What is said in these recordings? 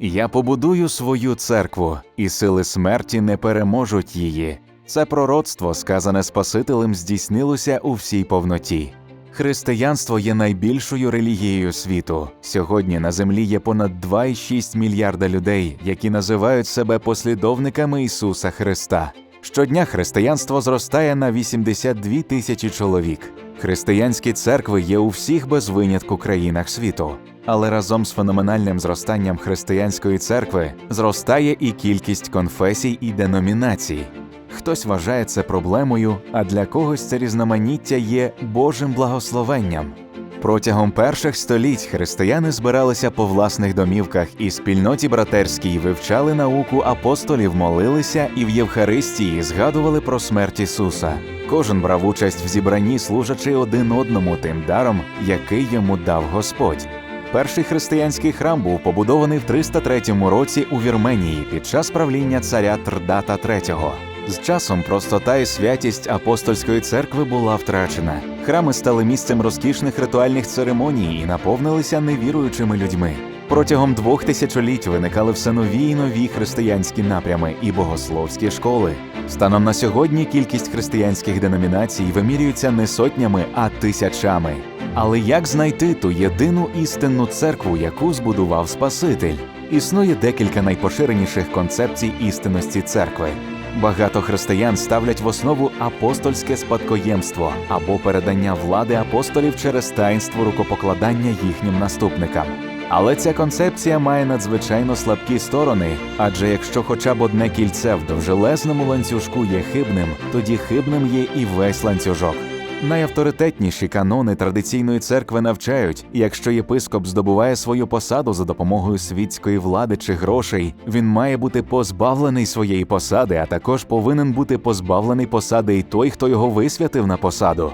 Я побудую свою церкву, і сили смерті не переможуть її. Це пророцтво, сказане Спасителем, здійснилося у всій повноті. Християнство є найбільшою релігією світу. Сьогодні на землі є понад 2,6 мільярда людей, які називають себе послідовниками Ісуса Христа. Щодня християнство зростає на 82 тисячі чоловік. Християнські церкви є у всіх без винятку країнах світу. Але разом з феноменальним зростанням християнської церкви зростає і кількість конфесій і деномінацій. Хтось вважає це проблемою, а для когось це різноманіття є Божим благословенням. Протягом перших століть християни збиралися по власних домівках і спільноті братерській вивчали науку апостолів, молилися і в Євхаристії згадували про смерть Ісуса. Кожен брав участь в зібранні, служачи один одному тим даром, який йому дав Господь. Перший християнський храм був побудований в 303 році у Вірменії під час правління царя Трдата III. З часом простота і святість апостольської церкви була втрачена. Храми стали місцем розкішних ритуальних церемоній і наповнилися невіруючими людьми. Протягом двох тисячоліть виникали все нові і нові християнські напрями і богословські школи. Станом на сьогодні кількість християнських деномінацій вимірюється не сотнями, а тисячами. Але як знайти ту єдину істинну церкву, яку збудував Спаситель? Існує декілька найпоширеніших концепцій істинності церкви. Багато християн ставлять в основу апостольське спадкоємство або передання влади апостолів через таїнство рукопокладання їхнім наступникам. Але ця концепція має надзвичайно слабкі сторони, адже якщо хоча б одне кільце в довжелезному ланцюжку є хибним, тоді хибним є і весь ланцюжок. Найавторитетніші канони традиційної церкви навчають, якщо єпископ здобуває свою посаду за допомогою світської влади чи грошей, він має бути позбавлений своєї посади, а також повинен бути позбавлений посади і той, хто його висвятив на посаду.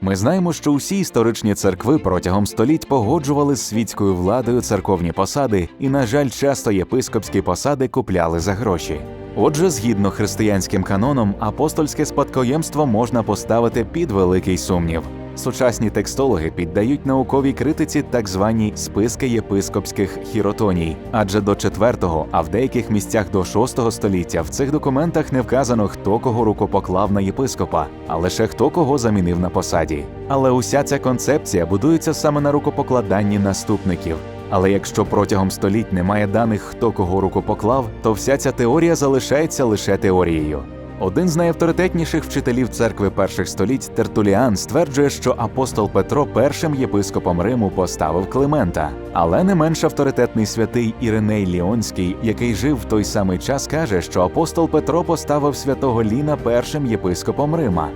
Ми знаємо, що усі історичні церкви протягом століть погоджували з світською владою церковні посади, і, на жаль, часто єпископські посади купляли за гроші. Отже, згідно християнським канонам, апостольське спадкоємство можна поставити під великий сумнів. Сучасні текстологи піддають науковій критиці так звані списки єпископських хіротоній, адже до 4-го, а в деяких місцях до 6-го століття в цих документах не вказано, хто кого рукопоклав на єпископа, а лише хто кого замінив на посаді. Але уся ця концепція будується саме на рукопокладанні наступників. Але якщо протягом століть немає даних, хто кого рукопоклав, то вся ця теорія залишається лише теорією. Один з найавторитетніших вчителів церкви перших століть Тертуліан стверджує, що апостол Петро першим єпископом Риму поставив Климента. Але не менш авторитетний святий Іриней Ліонський, який жив в той самий час, каже, що апостол Петро поставив святого Ліна першим єпископом Рима.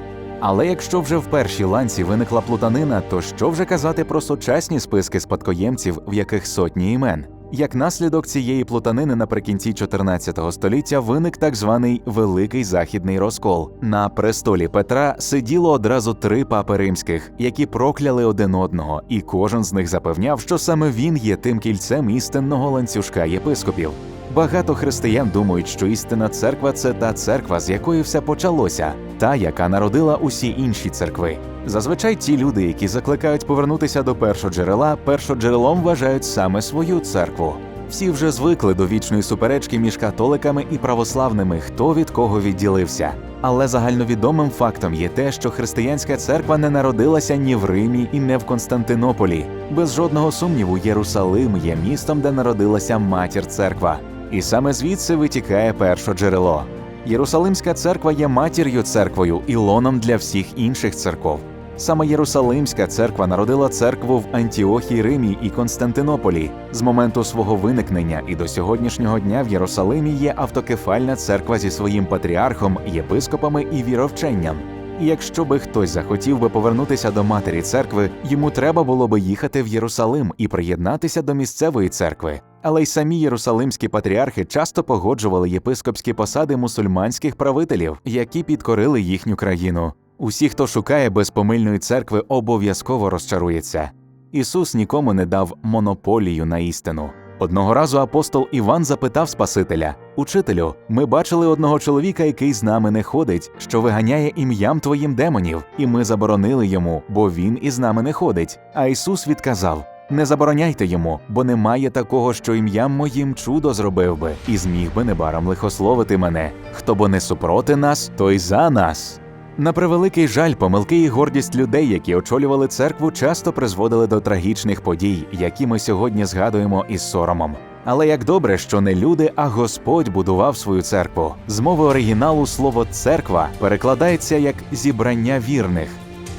Але якщо вже в першій ланці виникла плутанина, то що вже казати про сучасні списки спадкоємців, в яких сотні імен? Як наслідок цієї плутанини наприкінці 14 століття виник так званий Великий Західний розкол. На престолі Петра сиділо одразу три папи римських, які прокляли один одного, і кожен з них запевняв, що саме він є тим кільцем істинного ланцюжка єпископів. Багато християн думають, що істинна церква це та церква, з якої все почалося, та, яка народила усі інші церкви. Зазвичай ті люди, які закликають повернутися до першоджерела, першоджерелом вважають саме свою церкву. Всі вже звикли до вічної суперечки між католиками і православними, хто від кого відділився. Але загальновідомим фактом є те, що християнська церква не народилася ні в Римі і не в Константинополі. Без жодного сумніву, Єрусалим є містом, де народилася матір церква. І саме звідси витікає перше джерело. Єрусалимська церква є матір'ю церквою і лоном для всіх інших церков. Саме Єрусалимська церква народила церкву в Антіохії, Римі і Константинополі. З моменту свого виникнення і до сьогоднішнього дня в Єрусалимі є автокефальна церква зі своїм патріархом, єпископами і віровченням. І якщо би хтось захотів би повернутися до матері церкви, йому треба було би їхати в Єрусалим і приєднатися до місцевої церкви. Але й самі єрусалимські патріархи часто погоджували єпископські посади мусульманських правителів, які підкорили їхню країну. Усі, хто шукає безпомильної церкви, обов'язково розчарується. Ісус нікому не дав монополію на істину. Одного разу апостол Іван запитав Спасителя: Учителю, ми бачили одного чоловіка, який з нами не ходить, що виганяє ім'ям твоїм демонів, і ми заборонили йому, бо він із нами не ходить. А Ісус відказав: Не забороняйте йому, бо немає такого, що ім'ям моїм чудо зробив би, і зміг би небаром лихословити мене. Хто бо не супроти нас, той за нас. На превеликий жаль, помилки і гордість людей, які очолювали церкву, часто призводили до трагічних подій, які ми сьогодні згадуємо із соромом. Але як добре, що не люди, а Господь будував свою церкву. З мови оригіналу слово церква перекладається як зібрання вірних.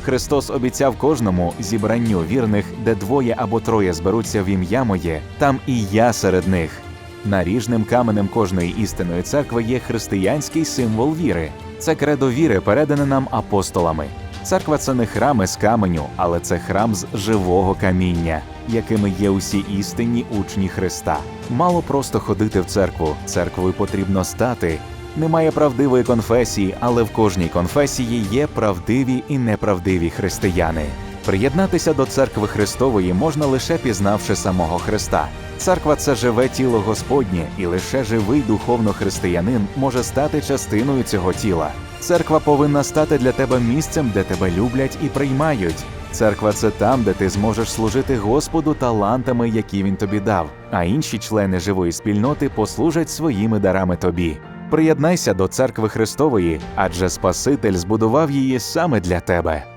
Христос обіцяв кожному зібранню вірних, де двоє або троє зберуться в ім'я моє, там і я серед них. Наріжним каменем кожної істинної церкви є християнський символ віри. Це кредо віри, передане нам апостолами. Церква це не храм із каменю, але це храм з живого каміння, якими є усі істинні учні Христа. Мало просто ходити в церкву, церквою потрібно стати. Немає правдивої конфесії, але в кожній конфесії є правдиві і неправдиві християни. Приєднатися до церкви Христової можна лише пізнавши самого Христа. Церква це живе тіло Господнє, і лише живий духовно християнин може стати частиною цього тіла. Церква повинна стати для тебе місцем, де тебе люблять і приймають. Церква це там, де ти зможеш служити Господу талантами, які він тобі дав, а інші члени живої спільноти послужать своїми дарами тобі. Приєднайся до церкви Христової, адже Спаситель збудував її саме для тебе.